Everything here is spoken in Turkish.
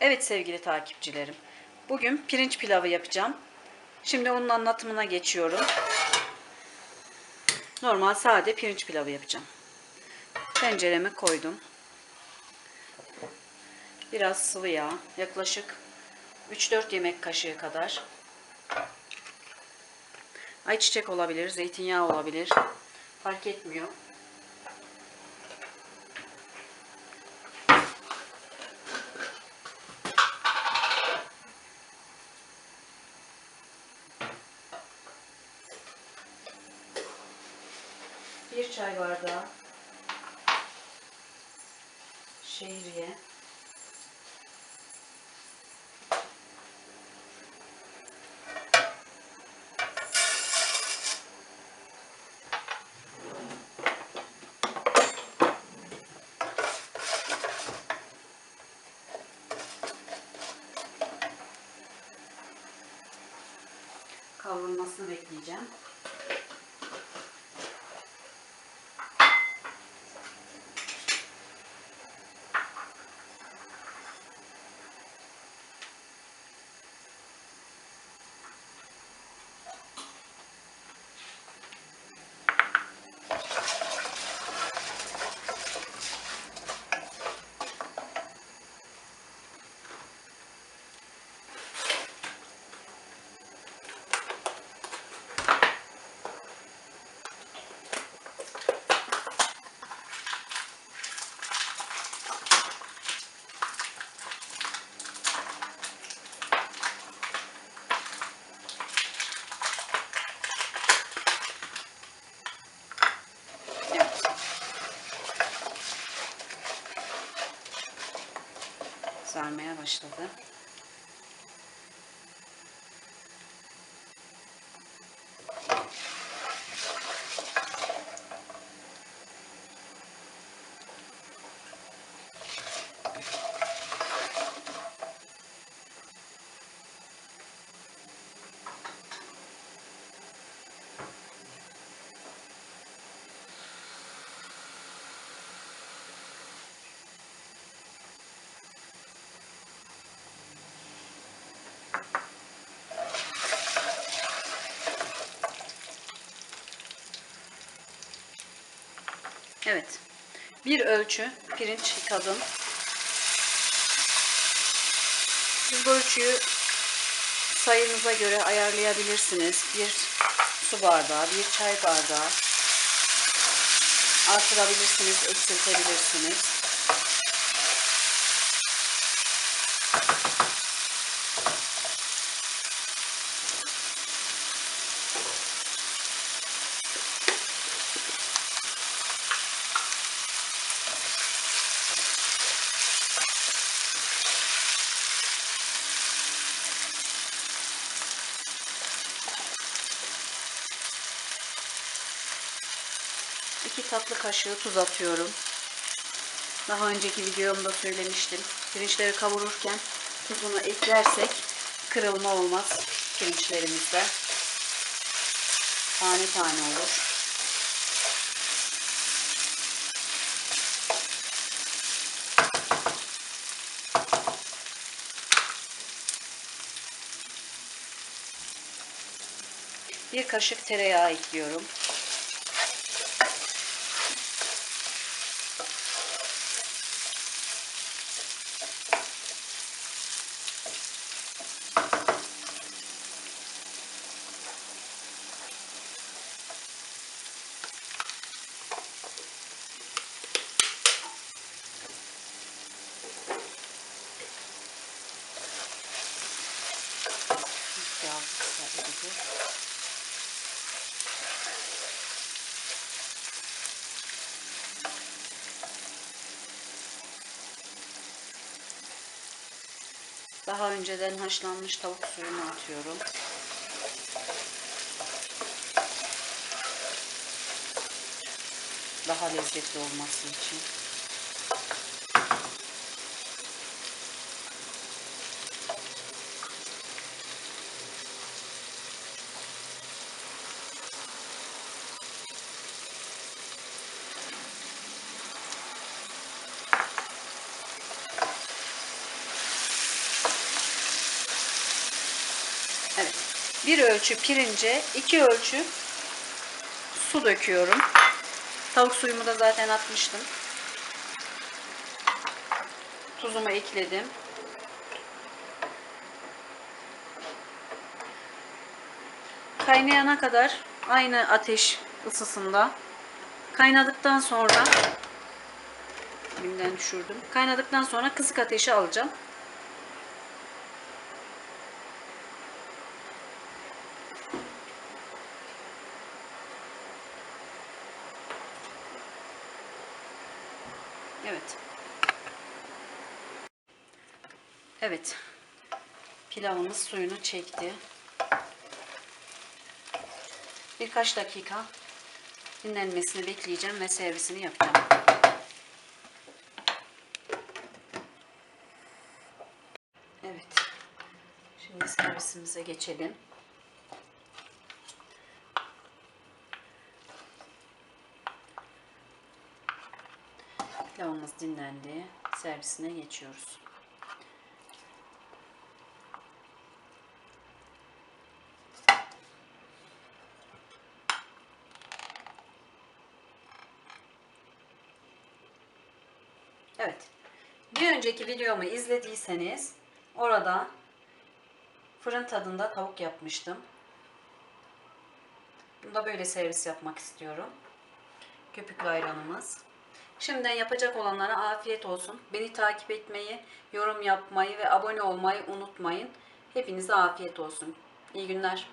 Evet sevgili takipçilerim. Bugün pirinç pilavı yapacağım. Şimdi onun anlatımına geçiyorum. Normal sade pirinç pilavı yapacağım. Tencereme koydum. Biraz sıvı yağ, yaklaşık 3-4 yemek kaşığı kadar. Ayçiçek olabilir, zeytinyağı olabilir. Fark etmiyor. Bir çay bardağı şehriye. Kavrulmasını bekleyeceğim. Sarmaya başladı. Evet. Bir ölçü pirinç yıkadım. Siz bu ölçüyü sayınıza göre ayarlayabilirsiniz. Bir su bardağı, bir çay bardağı artırabilirsiniz, eksiltebilirsiniz. İki tatlı kaşığı tuz atıyorum. Daha önceki videomda söylemiştim. Pirinçleri kavururken tuzunu eklersek kırılma olmaz pirinçlerimizde. Tane tane olur. Bir kaşık tereyağı ekliyorum. Sadece. Daha önceden haşlanmış tavuk suyunu atıyorum. Daha lezzetli olması için. Bir ölçü pirince iki ölçü su döküyorum. Tavuk suyumu da zaten atmıştım. Tuzumu ekledim. Kaynayana kadar aynı ateş ısısında kaynadıktan sonra elimden düşürdüm. Kaynadıktan sonra kısık ateşe alacağım. Evet. Evet. Pilavımız suyunu çekti. Birkaç dakika dinlenmesini bekleyeceğim ve servisini yapacağım. Evet. Şimdi servisimize geçelim. Pilavımız dinlendi. Servisine geçiyoruz. Evet. Bir önceki videomu izlediyseniz orada fırın tadında tavuk yapmıştım. Bunu da böyle servis yapmak istiyorum. Köpüklü ayranımız. Şimdiden yapacak olanlara afiyet olsun. Beni takip etmeyi, yorum yapmayı ve abone olmayı unutmayın. Hepinize afiyet olsun. İyi günler.